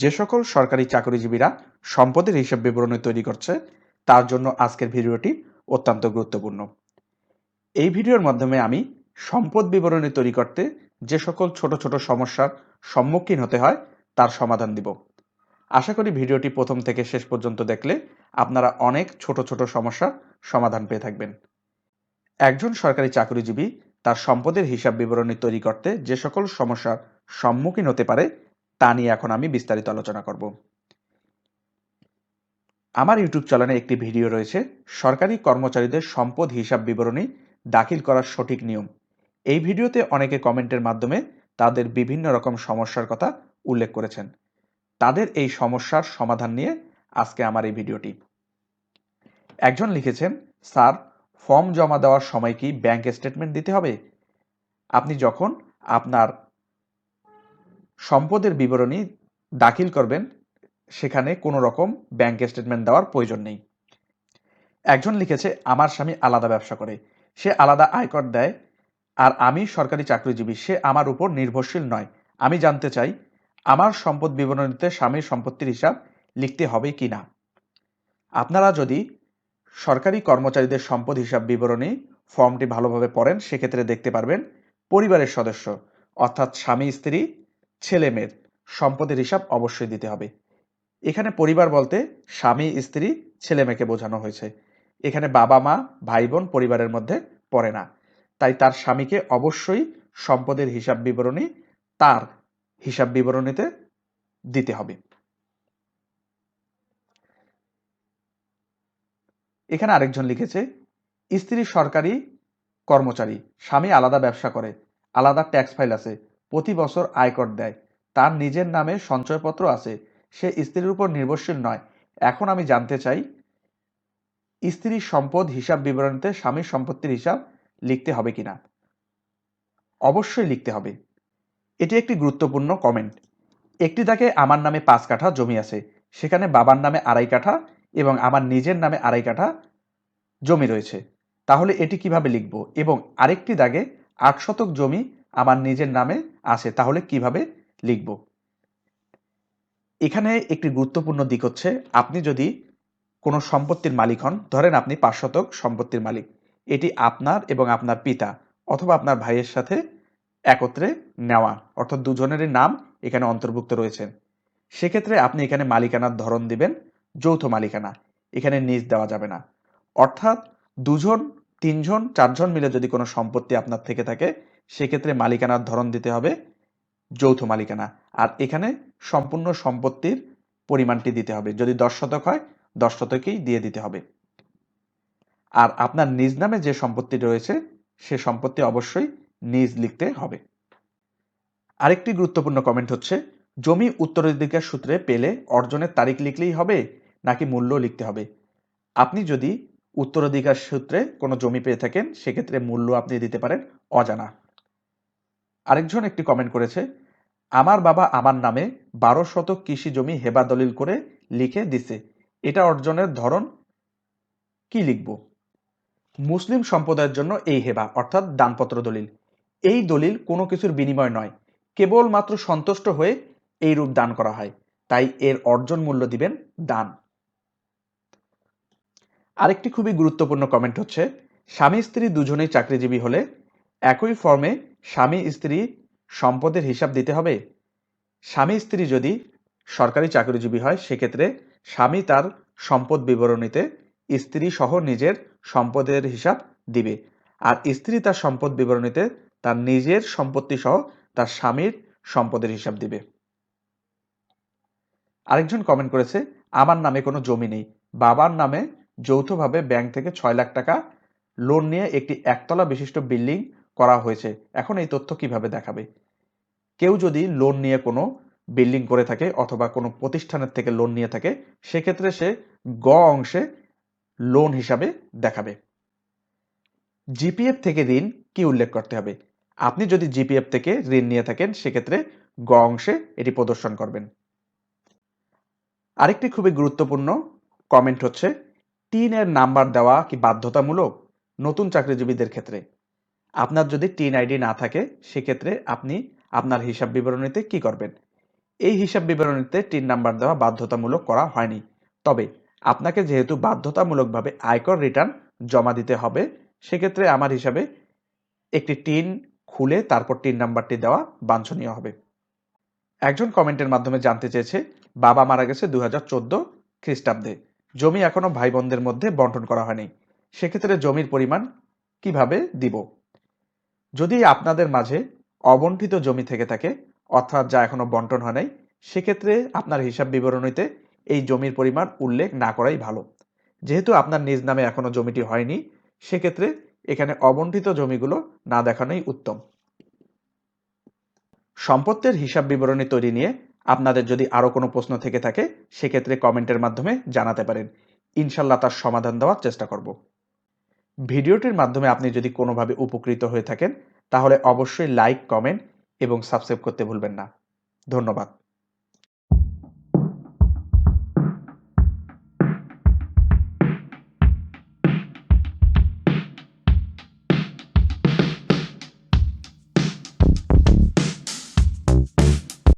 যে সকল সরকারি চাকরিজীবীরা সম্পদের হিসাব বিবরণী তৈরি করছে, তার জন্য আজকের ভিডিওটি অত্যন্ত গুরুত্বপূর্ণ। এই ভিডিওর মাধ্যমে আমি সম্পদ বিবরণী তৈরি করতে যে সকল ছোট ছোট সমস্যার সম্মুখীন হতে হয়, তার সমাধান দিব। আশা করি ভিডিওটি প্রথম থেকে শেষ পর্যন্ত দেখলে আপনারা অনেক ছোট ছোট সমস্যার সমাধান পেয়ে থাকবেন। একজন সরকারি চাকরিজীবী তার সম্পদের হিসাব বিবরণী তৈরি করতে যে সকল সমস্যার সম্মুখীন হতে পারে তা নিয়ে এখন আমি বিস্তারিত আলোচনা করব। আমার ইউটিউব চ্যানেলে একটি ভিডিও রয়েছে, সরকারি কর্মচারীদের সম্পদ হিসাব বিবরণী দাখিল করার সঠিক নিয়ম। এই ভিডিওতে অনেকে কমেন্টের মাধ্যমে তাদের বিভিন্ন রকম সমস্যার কথা উল্লেখ করেছেন। তাদের এই সমস্যার সমাধান নিয়ে আজকে আমার এই ভিডিওটি। একজন লিখেছেন, স্যার, ফর্ম জমা দেওয়ার সময় কি ব্যাংক স্টেটমেন্ট দিতে হবে? আপনি যখন আপনার সম্পদের বিবরণী দাখিল করবেন, সেখানে কোনো রকম ব্যাংক স্টেটমেন্ট দেওয়ার প্রয়োজন নেই। একজন লিখেছে, আমার স্বামী আলাদা ব্যবসা করে। সে আলাদা আয়কর দেয় আর আমি সরকারি চাকরিজীবী। সে আমার উপর নির্ভরশীল নয়। আমি জানতে চাই, আমার সম্পদ বিবরণীতে স্বামীর সম্পত্তির হিসাব লিখতে হবে কি না? আপনারা যদি সরকারি কর্মচারীদের সম্পদ হিসাব বিবরণী ফর্মটি ভালোভাবে পড়েন, সেক্ষেত্রে দেখতে পারবেন, পরিবারের সদস্য, অর্থাৎ স্বামী স্ত্রী ছেলে মেয়ের সম্পদের হিসাব অবশ্যই দিতে হবে। এখানে পরিবার বলতে স্বামী, স্ত্রী, ছেলে মেয়েকে বোঝানো হয়েছে। এখানে বাবা মা, ভাই বোন পরিবারের মধ্যে পড়ে না। তাই তার স্বামীকে অবশ্যই সম্পদের হিসাব বিবরণী তার হিসাব বিবরণীতে দিতে হবে। এখানে আরেকজন লিখেছে, স্ত্রী সরকারি কর্মচারী, স্বামী আলাদা ব্যবসা করে, আলাদা ট্যাক্স ফাইল আছে প্রতি বছর আয়কর দেয়। তার নিজের নামে সঞ্চয়পত্র আছে। সে স্ত্রীর উপর নির্ভরশীল নয়। এখন আমি জানতে চাই, স্ত্রীর সম্পদ হিসাব বিবরণীতে স্বামীর সম্পত্তির হিসাব লিখতে হবে কিনা? অবশ্যই লিখতে হবে। এটি একটি গুরুত্বপূর্ণ কমেন্ট একটি দাগে আমার নামে পাঁচ কাঠা জমি আছে। সেখানে বাবার নামে আড়াই কাঠা এবং আমার নিজের নামে আড়াই কাঠা জমি রয়েছে। তাহলে এটি কীভাবে লিখব? এবং আরেকটি দাগে আট শতক জমি আমার নিজের নামে আছে, তাহলে কীভাবে লিখব? এখানে একটি গুরুত্বপূর্ণ দিক হচ্ছে, আপনি যদি কোনো সম্পত্তির মালিক হন, ধরেন আপনি পাঁচ শতক সম্পত্তির মালিক, এটি আপনার এবং আপনার পিতা অথবা আপনার ভাইয়ের সাথে একত্রে নেওয়া, অর্থাৎ দুজনেরই নাম এখানে অন্তর্ভুক্ত রয়েছেন সেক্ষেত্রে আপনি এখানে মালিকানার ধরন দিবেন, যৌথ মালিকানা, এখানে নিজ দেওয়া যাবে না। অর্থাৎ দুজন, তিনজন, চারজন মিলে যদি কোনো সম্পত্তি আপনার থেকে থাকে সেক্ষেত্রে মালিকানার ধরন দিতে হবে যৌথ মালিকানা। আর এখানে সম্পূর্ণ সম্পত্তির পরিমাণটি দিতে হবে। যদি দশ শতক হয়, দশ শতকেই দিয়ে দিতে হবে। আর আপনার নিজ নামে যে সম্পত্তি রয়েছে, সে সম্পত্তি অবশ্যই নিজ লিখতে হবে। আরেকটি গুরুত্বপূর্ণ কমেন্ট হচ্ছে, জমি উত্তরাধিকার সূত্রে পেলে অর্জনের তারিখ লিখলেই হবে নাকি মূল্য লিখতে হবে? আপনি যদি উত্তরাধিকার সূত্রে কোনো জমি পেয়ে থাকেন, সেক্ষেত্রে মূল্য আপনি দিতে পারেন অজানা। আরেকজন একটি কমেন্ট করেছে, আমার বাবা আমার নামে বারো শতক কৃষি জমি হেবা দলিল করে লিখে দিছে। এটা অর্জনের ধরন কি লিখব? মুসলিম সম্প্রদায়ের জন্য এই হেবা, অর্থাৎ দানপত্র দলিল। এই দলিল কোনো কিছুর বিনিময় নয়, কেবলমাত্র সন্তুষ্ট হয়ে এই রূপ দান করা হয়। তাই এর অর্জন মূল্য দিবেন দান। আরেকটি খুবই গুরুত্বপূর্ণ কমেন্ট হচ্ছে, স্বামী স্ত্রী দুজনেই চাকরিজীবী হলে একই ফর্মে স্বামী, স্ত্রী সম্পদের হিসাব দিতে হবে। স্বামী, স্ত্রী যদি সরকারি চাকরিজীবী হয়, সেক্ষেত্রে স্বামী তার সম্পদ বিবরণীতে স্ত্রী সহ নিজের সম্পদের হিসাব দিবে। আর স্ত্রী তার সম্পদ বিবরণীতে তার নিজের সম্পত্তি সহ তার স্বামীর সম্পদের হিসাব দিবে। আরেকজন কমেন্ট করেছে, আমার নামে কোনো জমি নেই। বাবার নামে যৌথভাবে ব্যাংক থেকে ছয় লাখ টাকা লোন নিয়ে একটি একতলা বিশিষ্ট বিল্ডিং করা হয়েছে। এখন এই তথ্য কীভাবে দেখাবে? কেউ যদি লোন নিয়ে কোনো বিল্ডিং করে থাকে অথবা কোনো প্রতিষ্ঠানের থেকে লোন নিয়ে থাকে, সেক্ষেত্রে সে গ অংশে লোন হিসাবে দেখাবে। জিপিএফ থেকে ঋণ কি উল্লেখ করতে হবে? আপনি যদি জিপিএফ থেকে ঋণ নিয়ে থাকেন, সেক্ষেত্রে গ অংশে এটি প্রদর্শন করবেন। আরেকটি খুবই গুরুত্বপূর্ণ কমেন্ট হচ্ছে টিন এর নাম্বার দেওয়া কি বাধ্যতামূলক নতুন চাকরিজীবীদের ক্ষেত্রে? আপনার যদি টিন আইডি না থাকে, সেক্ষেত্রে আপনি আপনার হিসাব বিবরণীতে কি করবেন? এই হিসাব বিবরণীতে টিন নাম্বার দেওয়া বাধ্যতামূলক করা হয়নি। তবে আপনাকে যেহেতু বাধ্যতামূলকভাবে আয়কর রিটার্ন জমা দিতে হবে, সেক্ষেত্রে আমার হিসাবে একটি টিন খুলে তারপর টিন নাম্বারটি দেওয়া বাঞ্ছনীয় হবে। একজন কমেন্টের মাধ্যমে জানতে চেয়েছে, বাবা মারা গেছে দু হাজার চোদ্দ খ্রিস্টাব্দে। জমি এখনও ভাই বোনদের মধ্যে বন্টন করা হয়নি। সেক্ষেত্রে জমির পরিমাণ কীভাবে দিব? যদি আপনাদের মাঝে অবন্টিত জমি থেকে থাকে, অর্থাৎ যা এখনও বন্টন হয় নাই, সেক্ষেত্রে আপনার হিসাব বিবরণীতে এই জমির পরিমাণ উল্লেখ না করাই ভালো। যেহেতু আপনার নিজ নামে এখনও জমিটি হয়নি, সেক্ষেত্রে এখানে অবন্টিত জমিগুলো না দেখানোই উত্তম। সম্পত্তির হিসাব বিবরণী তৈরি নিয়ে আপনাদের যদি আরও কোনো প্রশ্ন থেকে থাকে, সেক্ষেত্রে কমেন্টের মাধ্যমে জানাতে পারেন। ইনশাল্লাহ তার সমাধান দেওয়ার চেষ্টা করব। ভিডিওটির মাধ্যমে আপনি যদি কোনোভাবে উপকৃত হয়ে থাকেন, তাহলে অবশ্যই লাইক, কমেন্ট এবং সাবস্ক্রাইব করতে ভুলবেন না। ধন্যবাদ।